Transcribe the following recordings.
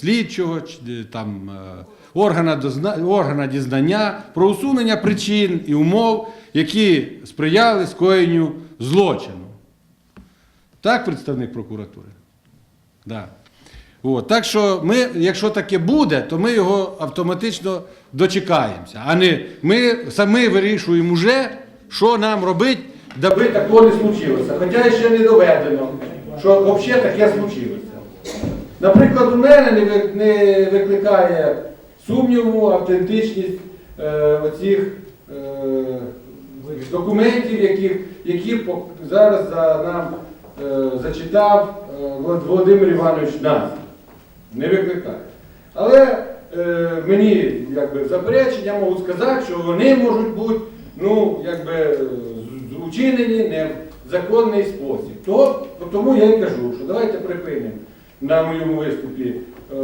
слідчого, е, там, е, органа, дозна- органа дізнання про усунення причин і умов, які сприяли скоєнню злочину. Так, представник прокуратури? Да. От. Так що ми, якщо таке буде, то ми його автоматично дочекаємося. А не ми самі вирішуємо вже, що нам робити, даби такого не случилося. Хоча ще не доведено, що взагалі таке случилося. Наприклад, у мене не, викликає сумніву автентичність е, оцих е, документів, яких, які зараз за нам е, зачитав Володимир Іванович нас. Не викликає. Але мені якби, заперечень, можу сказати, що вони можуть бути ну, не в законний спосіб. То, тому я і кажу, що давайте припинимо на моєму виступі е,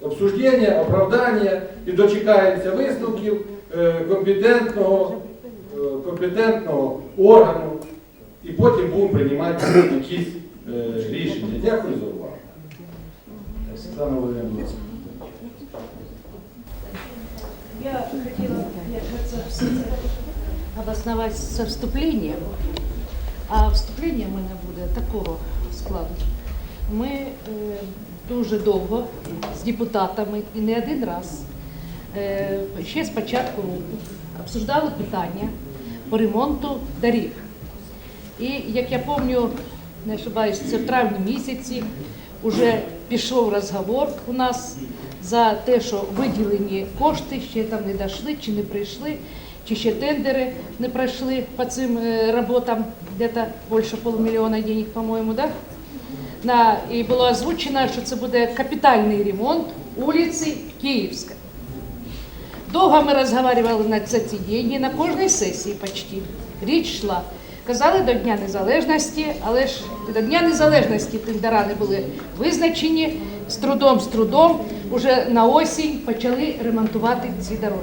обсуждення, оправдання і дочекаємося висновків е, компетентного, е, компетентного органу і потім будемо приймати якісь е, рішення. Дякую за увагу. Світлана Володимирівна. Я хотела кажется, обосновать со вступлением. А вступлення в мене буде такого складу. Ми е, дуже довго з депутатами і не один раз е, ще з початку року обсуждали питання по ремонту доріг. І як я пам'ятаю, не ошибаюсь, це в травні місяці вже пішов розговор у нас за те, що виділені кошти ще там не дійшли, чи не прийшли, чи ще тендери не пройшли по цим е, роботам, десь більше полумільйона денег, по-моєму, да? На, і було озвучено, що це буде капітальний ремонт вулиці Київська. Довго ми розговорювали на ці деньги, на кожній сесії почти. Річ йшла. Казали до Дня Незалежності, але ж до Дня Незалежності тендера не були визначені. З трудом, з трудом уже на осінь почали ремонтувати ці дороги.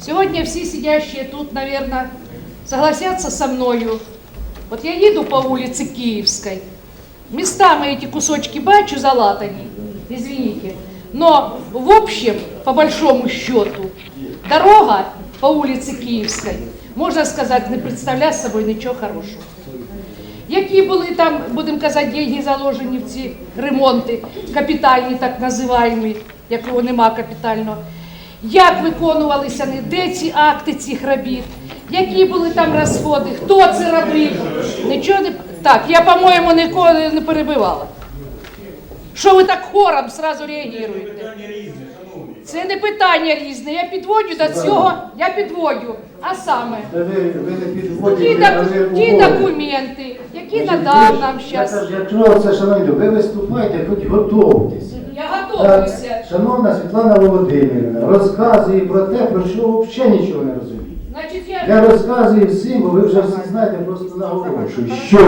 Сьогодні всі сидящие тут, наверное, согласятся со мною. Вот я їду по вулиці Київській, местами эти кусочки бачу залатані, извините. Но в общем, по большому счету, дорога по улице Киевской, можно сказать, не представляє собою нічого хорошого. Які були там, будемо казати, деньги заложені в ці ремонти, капітальні так називаємо, якого нема капітального. Як виконувалися не де ці акти цих робіт, які були там розходи, хто це робив? Нічого не так. Я, по-моєму, ніколи не перебивала. Що ви так хором зразу реагуєте? Це не питання різне. Я підводю до цього, я підводю. А саме ви, ви не ті, підводите, ті умови. документи, які надав нам Я зараз. кажу, якщо це, шановні, ви виступаєте, хоч готовтеся. Я готуюся. Шановна Світлана Володимирівна, розказує про те, про що взагалі нічого не розуміє. Я розказую всім, бо ви вже всі знаєте, просто наголошую, що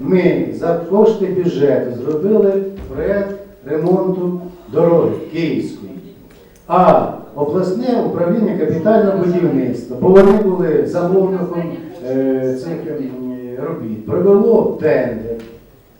ми за кошти бюджету зробили проєкт ремонту дороги Київської. А обласне управління капітального будівництва, бо вони були замовником е, цих ем, робіт, провело тендер.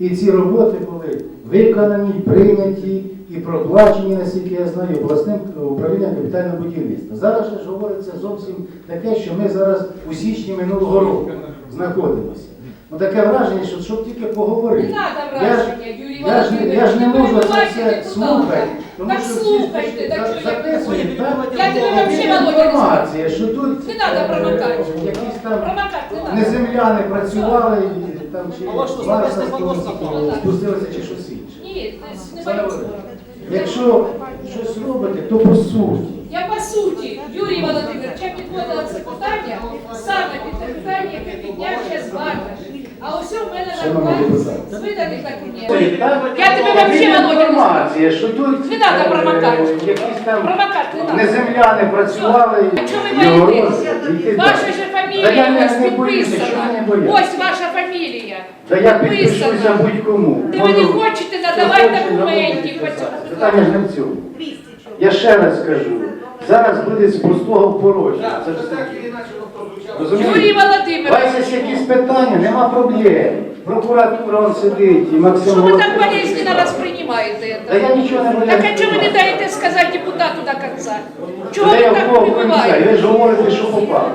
І ці роботи були виконані, прийняті і проплачені, наскільки я знаю, обласним управлінням капітального будівництва. Зараз ж говориться зовсім таке, що ми зараз у січні минулого року знаходимося. Ну таке враження, що щоб тільки поговорити. Я ж- враження, Юрій я ж я ж не можу це все слухати. Тому Так що слухайте, так що я записують. Я тебе вообще, інформація, що тут Не е, якісь там не надо. неземляни працювали там чи А ваш що, Барса волосся впало? спустилися чи щось інше. Ні, не Оксана боюся. Якщо щось робите, то по суті. Я по суті, Юрій Володимирович, я підводила це питання, саме під те питання, яке підняв зараз Варнаш. А ось у мене на руках з виданих документів. Я тебе вообще, Є Володя, не інформація, що тут Не надо е, якісь там Промокати не надо. неземляни працювали. А чого ви боїтесь? Ваша далі. Фамілія у не підписана. Ось ваша фамілія. Та я підпишуся будь-кому. Та ви не хочете надавати документи. документів Питання ж не в цьому. Я ще раз скажу. Зараз буде з пустого в порожнє. Це ж. Юрій Розумієте? Володимирович, Бачиш якісь питання, нема проблем. Прокуратура он сидить, і Максим Что вы так Володимирович. болезненно воспринимаете Да я это? нічого не Так боюсь. а чего вы не даете сказать депутату до конца? Чего Та вы я так в кого не знаю, ви прибиваєте? ж говорите, що попав.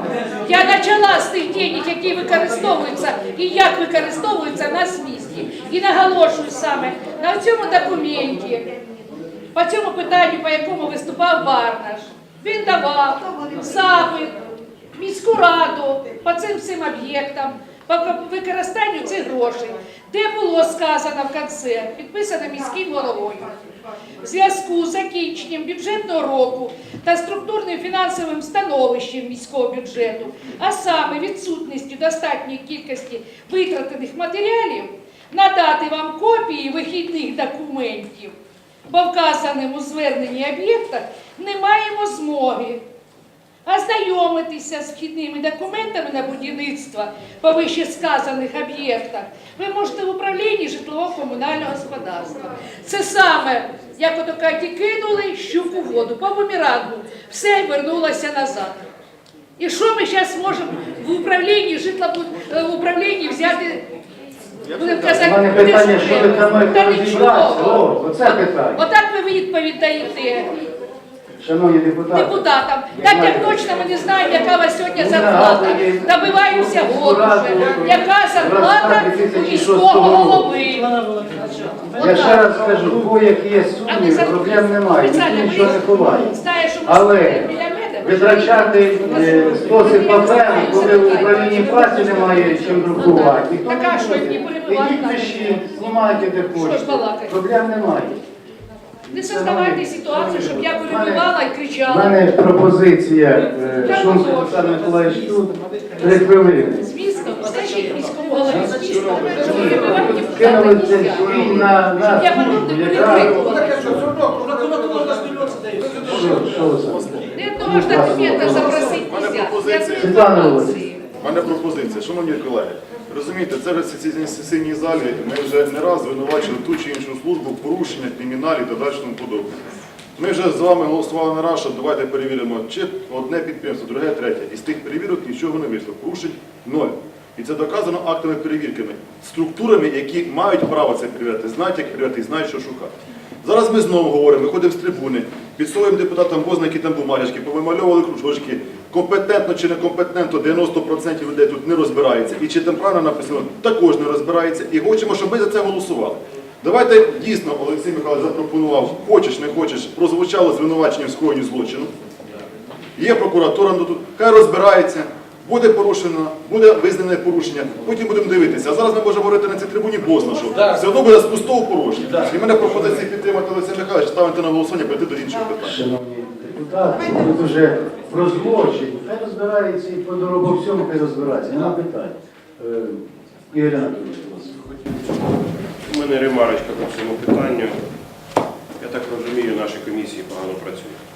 Я почала з тих денег, які використовуються і як використовуються на змісті. І наголошую саме на цьому документі, по цьому питанню, по якому виступав Барнаш. Він давав запит в міську раду по цим всім об'єктам, по використанню цих грошей, де було сказано в кінці, підписано міським головою. В зв'язку з закінченням бюджетного року та структурним фінансовим становищем міського бюджету, а саме відсутністю достатньої кількості витратених матеріалів, надати вам копії вихідних документів по вказаним у зверненні об'єктах не маємо змоги. Ознайомитися з вхідними документами на будівництво по вищесказаних об'єктах ви можете в управлінні житлово-комунального господарства. Це саме, як ото Каті кинули щуку воду по бумерангу, все вернулося назад. І що ми зараз можемо в управлінні житло в управлінні взяти? Будемо казати, мене питання, що ви там маєте Та нічого. Оце питання. Отак ви відповідь даєте Шановні депутати. депутатам. Так як точно ми не знаємо, яка у вас сьогодні Ну, зарплата. Добиваємося году вже. Яка зарплата у міського голови? Я ще раз скажу, у кого-які є сумніви, проблем немає, ніхто нічого не ховає. Але витрачати е, стосик паперу, коли в управлінні праці немає чим друкувати. ніхто не що, буде. не перебивати Ідіть надо? пишіть, знімайте де Що ж хочете. балакати? Проблем немає. Не создавайте ситуацію, щоб я перебивала і У кричала. мене пропозиція е, Шумський Олександр Миколаївич тут, три хвилини. Звісно, скажіть міському голові, звісно, що перебивати Кинули депутата це нельзя. свій на, на Щоб я потім не яка... перекрикувала. Що, що ви одного ж документа запросить нельзя. Я Світлана інформації. У мене пропозиція, шановні колеги. Розумієте, це вже в сесійній- сесійній залі. Ми вже не раз звинувачили ту чи іншу службу порушення криміналів та далі тому подобне. Ми вже з вами голосували не раз, що давайте перевіримо, чи одне підприємство, друге, третє. Із тих перевірок нічого не вийшло. Порушень ноль. І це доказано актами перевірками, структурами, які мають право це перевіряти, знають, як перевіряти і знають, що шукати. Зараз ми знову говоримо, виходимо з трибуни, підсовуємо депутатам бознаки там бумажечки, повимальовували кружочки. Компетентно чи некомпетентно 90% людей тут не розбирається. І чи там правильно написано, також не розбирається. І хочемо, щоб ми за це голосували. Давайте дійсно, Олексій Михайлович запропонував, хочеш, не хочеш, прозвучало звинувачення в скоєнні злочину. Є прокуратура ну, тут, хай розбирається, буде порушено, буде визнане порушення, потім будемо дивитися. А зараз ми можемо говорити на цій трибуні бозна, що все одно буде з пустого порожня. І мене пропозиція підтримати Олексія Михайловича, ставити на голосування, перейти до іншого питання. Шановні депутати, тут вже про злочин. Хай розбирається і по дорогу всьому хай розбирається. Нема питань. Е, Ігор Анатолійович, будь ласка. У мене ремарочка по цьому питанню. Я так розумію, наші комісії погано працюють.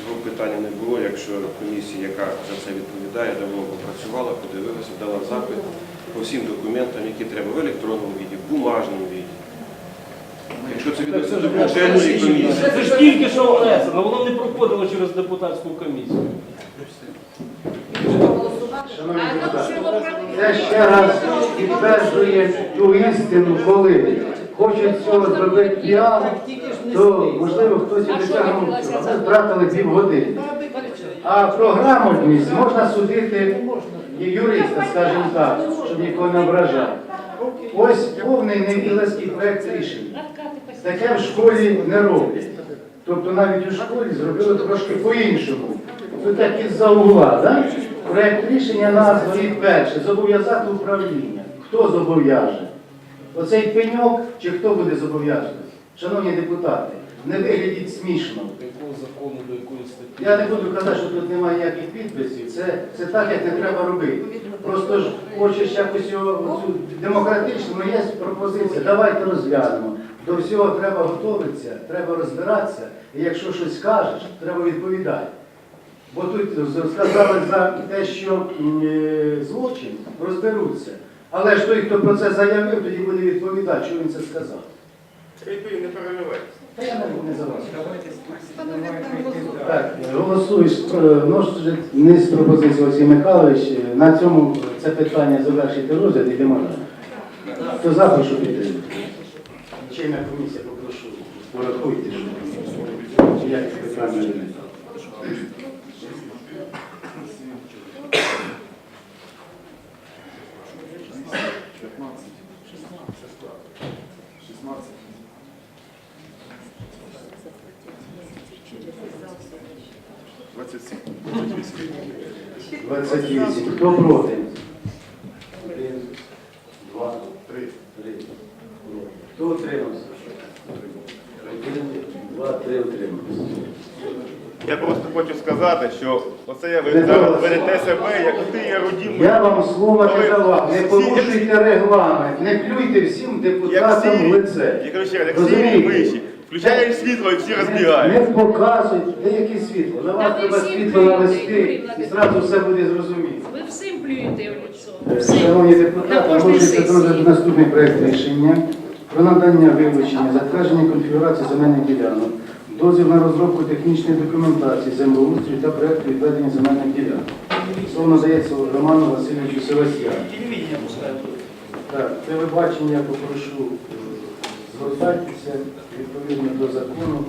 Цього питання не було, якщо комісія, яка за це відповідає, давно попрацювала, подивилася, дала запит по всім документам, які треба в електронному віді, в бумажному віді. Якщо це відноситься до бюджетної комісії, Це ж тільки що внесено, воно не проходило через депутатську комісію. Шановні депутати, це ще раз підтверджує ту істину, коли хочуть цього зробити піар, то можливо хтось і досягнув. Ми втратили півгодини. А про грамотність можна судити і юриста, скажімо так, щоб нікого не ображати. Ось повний невілецький проект рішення. Таке в школі не роблять. Тобто навіть у школі зробили трошки по-іншому. Це так із-за угла, да? Проект рішення назва перше зобов'язати управління. Хто зобов'яже? Оцей пеньок чи хто буде зобов'язаний? Шановні депутати, не виглядіть смішно. Якого закону, до якої статті. Я не буду казати, що тут немає ніяких підписів. Це, це так, як не треба робити. Просто ж хочеш якось його демократично, ну є пропозиція. Давайте розглянемо. До всього треба готуватися, треба розбиратися. І якщо щось скажеш, треба відповідати. Бо тут сказали за те, що е, злочин розберуться. Але ж той, хто про це заявив, тоді буде відповідати, що він це сказав. Кріпи, не переливайся. Так, голосуєш, е, множиш низ пропозиції Олексій Михайлович. На цьому це питання завершити розгляд і демонаж. Хто запрошу прошу підтримати. Чайна комісія, попрошу, порахуйте, що як питання не Шістнадцять. 28. Хто проти? Один, два, три. Три. Хто утримався? Один, два, три утримався. Я просто хочу сказати, що оце я ви берете себе, як ти я родім. Я вам слово не давав, не порушуйте регламент, не плюйте всім депутатам в лице. Я кажу ще, як. Включаєш світло і всі розбігаються. не показуйте, де яке світло. На вас Та ви треба всім світло плюєте, навести Юрій і Владимирович. зразу все буде зрозуміло. Ви всім плюєте в лицо. Е, Всім. Шановні На депутати, кожній оголошується сесії. наступний проект рішення про надання вилучення, затвердження конфігурації земельних ділянок, дозвіл на розробку технічної документації землеустрою та проекту відведення земельних ділянок. Слово надається Роману Васильовичу Севастьяну. Так, телебачення я попрошу е, звертайтеся відповідно до закону.